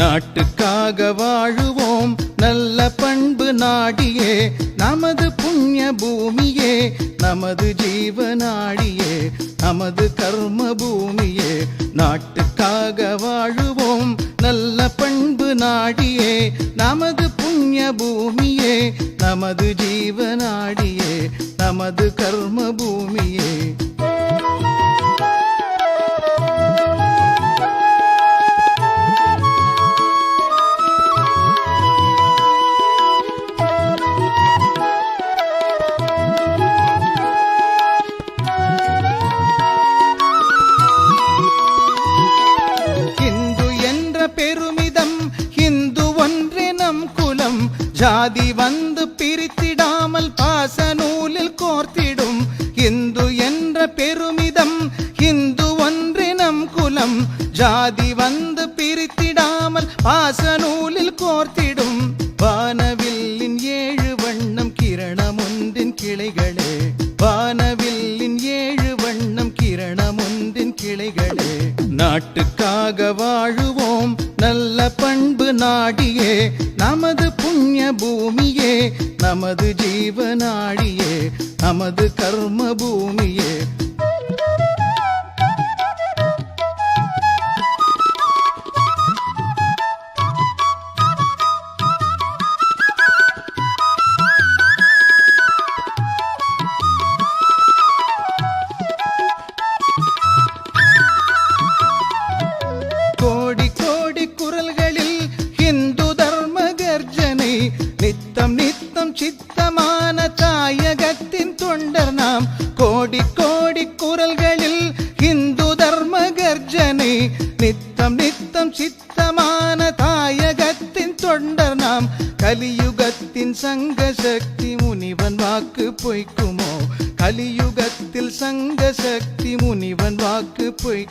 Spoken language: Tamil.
நாட்டுக்காக வாழுவோம். நல்ல பண்பு நாடியே நமது புண்ணிய பூமியே நமது ஜீவநாடியே நமது கர்ம பூமியே நாட்டுக்காக வாழுவோம். நல்ல பண்பு நாடியே நமது புண்ணிய பூமியே நமது ஜீவநாடியே நமது கர்ம பூமியே ஜாதி வந்து பிரித்திடாமல் பாச நூலில் கோர்த்திடும் இந்து என்ற பெருமிதம் இந்து ஒன்றினம் குலம். ஜாதி வந்து பிரித்திடாமல் பாச நூலில் கோர்த்திடும் வானவில்லின் ஏழு வண்ணம் கிரணம் ஒன்றின் கிளைகளே. வானவில்லின் ஏழு வண்ணம் கிரணம் ஒன்றின் கிளைகளே. நாட்டுக்காக வாழுவோம் நாடினோம் நல்ல பண்பு நாடியே நமது புண்ணிய பூமியே நமது ஜீவனாடியே நமது கர்ம பூமியே. நித்தம் நித்தம் சித்தமான தாயகத்தின் தொண்டர் நாம். கோடி கோடி குரல்களில் இந்து தர்ம கர்ஜனை. நித்தம் நித்தம் சித்தமான தாயகத்தின் தொண்டர் நாம். கலியுகத்தின் சங்க சக்தி முனிவன் வாக்கு பொய்க்குமோ? கலியுகத்தில் சங்க சக்தி முனிவன் வாக்கு பொய்